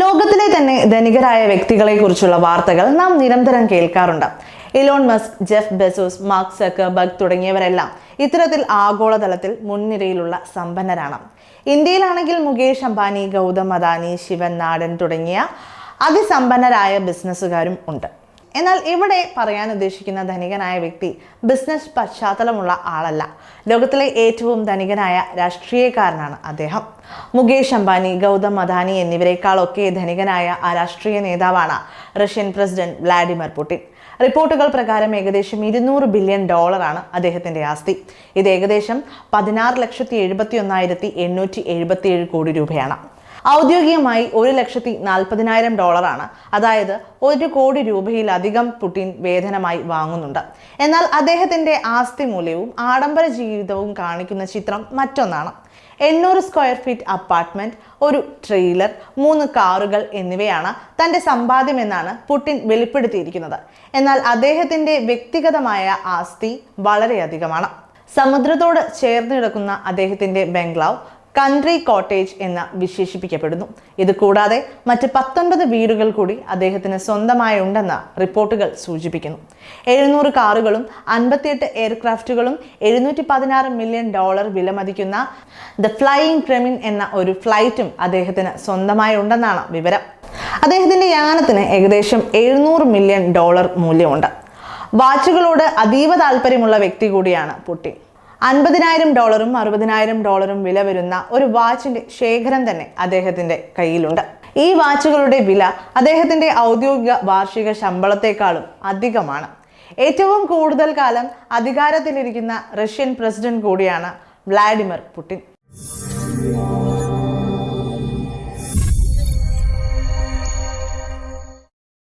ലോകത്തിലെ തന്നെ ധനികരായ വ്യക്തികളെ കുറിച്ചുള്ള വാർത്തകൾ നാം നിരന്തരം കേൾക്കാറുണ്ട്. Elon Musk Jeff Bezos Mark Zuckerberg തുടങ്ങിയവരെല്ലാം ഇത്തരത്തിൽ ആഗോളതലത്തിൽ മുൻനിരയിലുള്ള സമ്പന്നരാണ്. ഇന്ത്യയിലാണെങ്കിൽ മുകേഷ് അംബാനി ഗൗതം അദാനി ശിവൻ നാടൻ തുടങ്ങിയ അതിസമ്പന്നരായ ബിസിനസ്സുകാരും ഉണ്ട്. എന്നാൽ ഇവിടെ പറയാൻ ഉദ്ദേശിക്കുന്ന ധനികനായ വ്യക്തി ബിസിനസ് പശ്ചാത്തലമുള്ള ആളല്ല. ലോകത്തിലെ ഏറ്റവും ധനികനായ രാഷ്ട്രീയക്കാരനാണ് അദ്ദേഹം. മുകേഷ് അംബാനി ഗൗതം അദാനി എന്നിവരെക്കാളൊക്കെ ധനികനായ ആ രാഷ്ട്രീയ നേതാവാണ് റഷ്യൻ പ്രസിഡന്റ് വ്ളാഡിമിർ പുടിൻ. റിപ്പോർട്ടുകൾ പ്രകാരം ഏകദേശം ഇരുന്നൂറ് ബില്യൺ ഡോളറാണ് അദ്ദേഹത്തിന്റെ ആസ്തി. ഇത് ഏകദേശം പതിനാറ് ലക്ഷത്തി എഴുപത്തി ഒന്നായിരത്തി എണ്ണൂറ്റി എഴുപത്തി ഏഴ് കോടി രൂപയാണ്. ഔദ്യോഗികമായി ഒരു ലക്ഷത്തി നാൽപ്പതിനായിരം ഡോളറാണ്. അതായത് ഒരു കോടി രൂപയിലധികം പുടിൻ വേതനമായി വാങ്ങുന്നുണ്ട്. എന്നാൽ അദ്ദേഹത്തിന്റെ ആസ്തി മൂല്യവും ആഡംബര ജീവിതവും കാണിക്കുന്ന ചിത്രം മറ്റൊന്നാണ്. എണ്ണൂറ് സ്ക്വയർ ഫീറ്റ് അപ്പാർട്ട്മെന്റ് ഒരു ട്രെയിലർ മൂന്ന് കാറുകൾ എന്നിവയാണ് തന്റെ സമ്പാദ്യം എന്നാണ് പുടിൻ വെളിപ്പെടുത്തിയിരിക്കുന്നത്. എന്നാൽ അദ്ദേഹത്തിന്റെ വ്യക്തിഗതമായ ആസ്തി വളരെയധികമാണ്. സമുദ്രത്തോട് ചേർന്ന് കിടക്കുന്ന അദ്ദേഹത്തിന്റെ ബംഗ്ലാവ് കൺട്രി കോട്ടേജ് എന്ന് വിശേഷിപ്പിക്കപ്പെടുന്നു. ഇത് കൂടാതെ മറ്റ് പത്തൊൻപത് വീടുകൾ കൂടി അദ്ദേഹത്തിന് സ്വന്തമായി ഉണ്ടെന്ന് റിപ്പോർട്ടുകൾ സൂചിപ്പിക്കുന്നു. എഴുന്നൂറ് കാറുകളും അൻപത്തിയെട്ട് എയർക്രാഫ്റ്റുകളും എഴുന്നൂറ്റി പതിനാറ് മില്യൺ ഡോളർ വിലമതിക്കുന്ന ദ ഫ്ലൈയിങ് ക്രെമിൻ എന്ന ഒരു ഫ്ലൈറ്റും അദ്ദേഹത്തിന് സ്വന്തമായി ഉണ്ടെന്നാണ് വിവരം. അദ്ദേഹത്തിന്റെ യാനത്തിന് ഏകദേശം എഴുന്നൂറ് മില്യൺ ഡോളർ മൂല്യമുണ്ട്. വാച്ചുകളോട് അതീവ താല്പര്യമുള്ള വ്യക്തി കൂടിയാണ് പുട്ടിൻ. അൻപതിനായിരം ഡോളറും അറുപതിനായിരം ഡോളറും വില വരുന്ന ഒരു വാച്ചിന്റെ ശേഖരം തന്നെ അദ്ദേഹത്തിന്റെ കയ്യിലുണ്ട്. ഈ വാച്ചുകളുടെ വില അദ്ദേഹത്തിന്റെ ഔദ്യോഗിക വാർഷിക ശമ്പളത്തെക്കാളും അധികമാണ്. ഏറ്റവും കൂടുതൽ കാലം അധികാരത്തിലിരിക്കുന്ന റഷ്യൻ പ്രസിഡന്റ് കൂടിയാണ് വ്ളാഡിമിർ പുടിൻ.